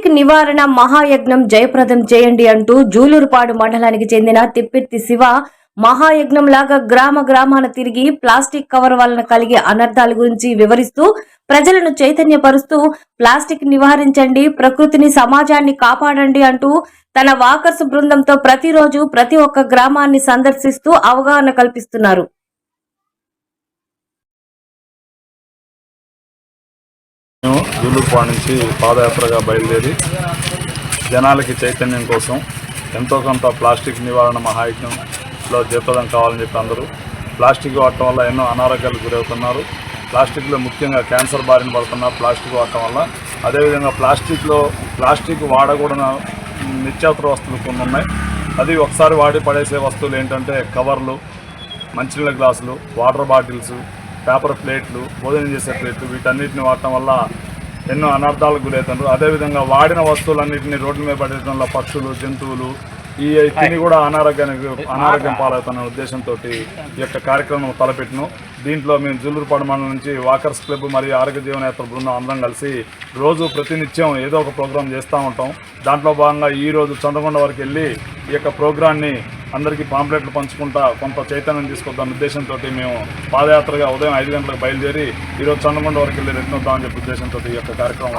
Plastic నివారణ మహాయజ్ఞం జయప్రదం చేయండి అంటూ జూలూరుపాడు మండలానికి చెందిన తిప్పిర్తి శివ మహాయజ్ఞం లాగా గ్రామ గ్రామాన తిరిగి ప్లాస్టిక్ కవర్ వలన కలిగే అనర్థాల గురించి వివరిస్తూ ప్రజలను చైతన్యపరుస్తూ ప్లాస్టిక్ నివారించండి ప్రకృతిని సమాజాన్ని కాపాడండి అంటూ తన వాకర్స్ బృందంతో ప్రతిరోజు ప్రతి ఒక్క గ్రామాన్ని సందర్శిస్తూ అవగాహన కల్పిస్తున్నారు. మేము జూలూరుపాడు నుంచి పాదయాత్రగా బయలుదేరి జనాలకి చైతన్యం కోసం ఎంతో కొంత ప్లాస్టిక్ నివారణ మహాయజ్ఞంలో జీతదం కావాలని చెప్పి అందరూ ప్లాస్టిక్ వాడటం వల్ల ఎన్నో అనారోగ్యాలకు గురవుతున్నారు. ప్లాస్టిక్లో ముఖ్యంగా క్యాన్సర్ బారిన పడుతున్నారు ప్లాస్టిక్ వాడటం వల్ల. అదేవిధంగా ప్లాస్టిక్లో ప్లాస్టిక్ వాడకూడన నిత్యావసర వస్తువులు కొన్ని ఉన్నాయి. అది ఒకసారి వాడి పడేసే వస్తువులు ఏంటంటే కవర్లు మంచినీళ్ళ గ్లాసులు వాటర్ బాటిల్స్ పేపర్ ప్లేట్లు భోజనం చేసే ప్లేట్లు వీటన్నిటిని వాడటం వల్ల ఎన్నో అనర్థాలకు గురవుతున్నారు అదేవిధంగా వాడిన వస్తువులన్నింటినీ రోడ్ల మీద పడేయడం వల్ల పక్షులు జంతువులు ఈ తిని కూడా అనారోగ్యానికి అనారోగ్యం పాలవుతున్న ఉద్దేశంతో ఈ యొక్క కార్యక్రమం తలపెట్టిను. దీంట్లో మేము జుల్లూరుపాడు మండలం నుంచి వాకర్స్ క్లబ్ మరియు ఆరోగ్య జీవన యాత్ర బృందం అందరం కలిసి రోజు ప్రతినిత్యం ఏదో ఒక ప్రోగ్రాం చేస్తూ ఉంటాం. దాంట్లో భాగంగా ఈ రోజు చంద్రకొండ వరకు వెళ్ళి ఈ యొక్క ప్రోగ్రాన్ని అందరికీ పాంప్లెట్లు పంచుకుంటా కొంత చైతన్యం తీసుకొద్దాం ఉద్దేశంతో మేము పాదయాత్రగా ఉదయం ఐదు గంటలకు బయలుదేరి ఈరోజు చంద్రకొండ వరకు వెళ్ళి రిటర్న్ అవుతామని చెప్పే ఉద్దేశంతో ఈ యొక్క కార్యక్రమం